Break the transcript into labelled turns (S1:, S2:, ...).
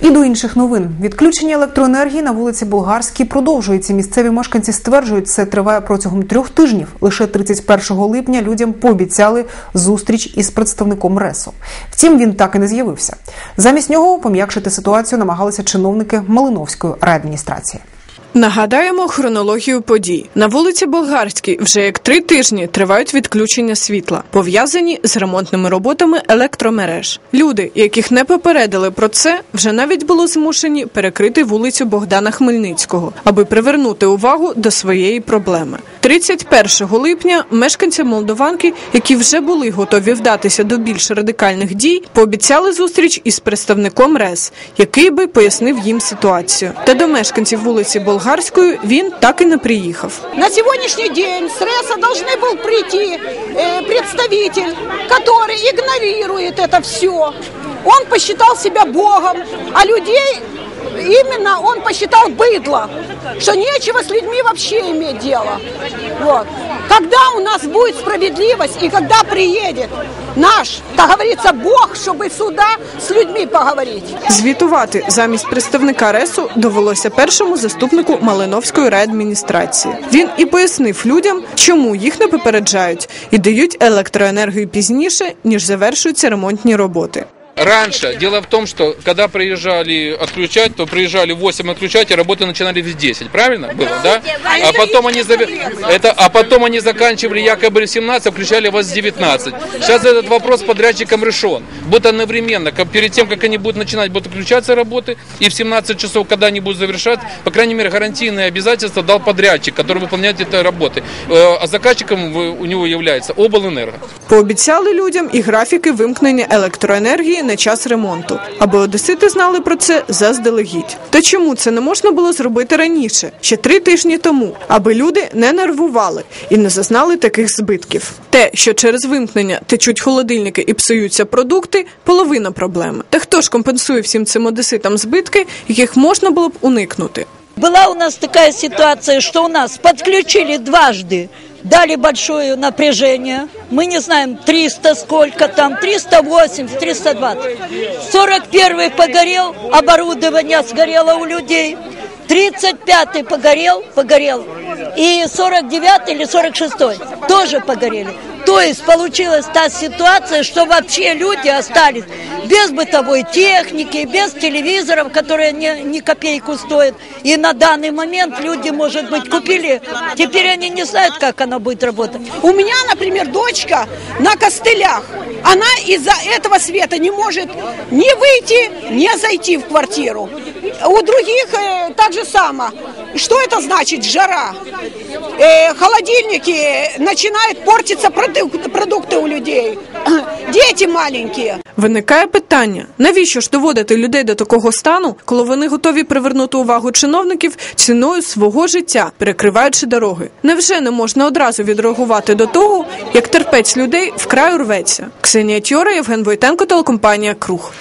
S1: І до інших новин відключення електроенергії на вулиці Болгарській продовжується. Місцеві мешканці стверджують, це триває протягом трьох тижнів. Лише 31 липня людям пообіцяли зустріч із представником РЕСО. Втім, він так і не з'явився. Замість нього пом'якшити ситуацію намагалися чиновники Малиновської райадміністрації.
S2: Нагадаємо хронологію подій на вулиці Болгарській. Вже як три тижні тривають відключення світла, пов'язані з ремонтними роботами електромереж. Люди, яких не попередили про це, вже навіть були змушені перекрити вулицю Богдана Хмельницького, аби привернути увагу до своєї проблеми. 31 липня мешканці Молдованки, які вже були готові вдатися до більш радикальних дій, пообіцяли зустріч із представником РЕС, який би пояснив їм ситуацію. Та до мешканців вулиці Болгарської він так і не приїхав.
S3: На сегодняшний день с РЭСа должны был прийти э, представитель, который игнорирует это все. Он посчитал себя Богом, а людей именно он посчитал быдло, что нечего с людьми вообще иметь дело. Вот. Когда у нас будет справедливость и когда приедет наш, как говорится, Бог, чтобы сюда с людьми поговорить.
S2: Звітувати замість представника РЕСу довелося першому заступнику Малиновської райадміністрації. Він і пояснив людям, чому їх не попереджають і дають електроенергію пізніше, ніж завершуються ремонтні роботи.
S4: Раньше, дело в том, что когда приезжали отключать, то приезжали в 8 отключать, и работы начинали в 10, правильно было, да? А потом они, заве- это, а потом они заканчивали якобы в 17, включали вас в 19. Сейчас этот вопрос с подрядчиком решен. Будет одновременно, как перед тем, как они будут начинать, будут отключаться работы, и в 17 часов, когда они будут завершать, по крайней мере, гарантийные обязательства дал подрядчик, который выполняет эти работы. Э, А заказчиком в- у него является облэнерго.
S2: Пообіцяли людям і графіки вимкнення електроенергії на час ремонту, аби одесити знали про це заздалегідь. Та чому це не можна було зробити раніше, ще три тижні тому, аби люди не нервували і не зазнали таких збитків? Те, що через вимкнення течуть холодильники і псуються продукти, половина проблеми. Та хто ж компенсує всім цим одеситам збитки, яких можна було б уникнути?
S5: Была у нас такая ситуация, что у нас подключили дважды, дали большое напряжение. Мы не знаем, 300 сколько там, 380, 320. 41-й погорел, оборудование сгорело у людей. 35-й погорел, погорел. И 49-й или 46-й тоже погорели. То есть получилась та ситуация, что вообще люди остались без бытовой техники, без телевизоров, которые не, ни копейку стоят. И на данный момент люди, может быть, купили, теперь они не знают, как она будет работать.
S3: У меня, например, дочка на костылях. Она из-за этого света не может ни выйти, ни зайти в квартиру. У других э, так же само. Что это значит жара? Э, холодильники начинают портиться продук- продукты у людей. Діти маленькі.
S2: Виникає питання: навіщо ж доводити людей до такого стану, коли вони готові привернути увагу чиновників ціною свого життя, перекриваючи дороги? Невже не можна одразу відреагувати до того, як терпець людей вкрай рветься? Ксенія Тьора, Євген Войтенко, телекомпанія Круг.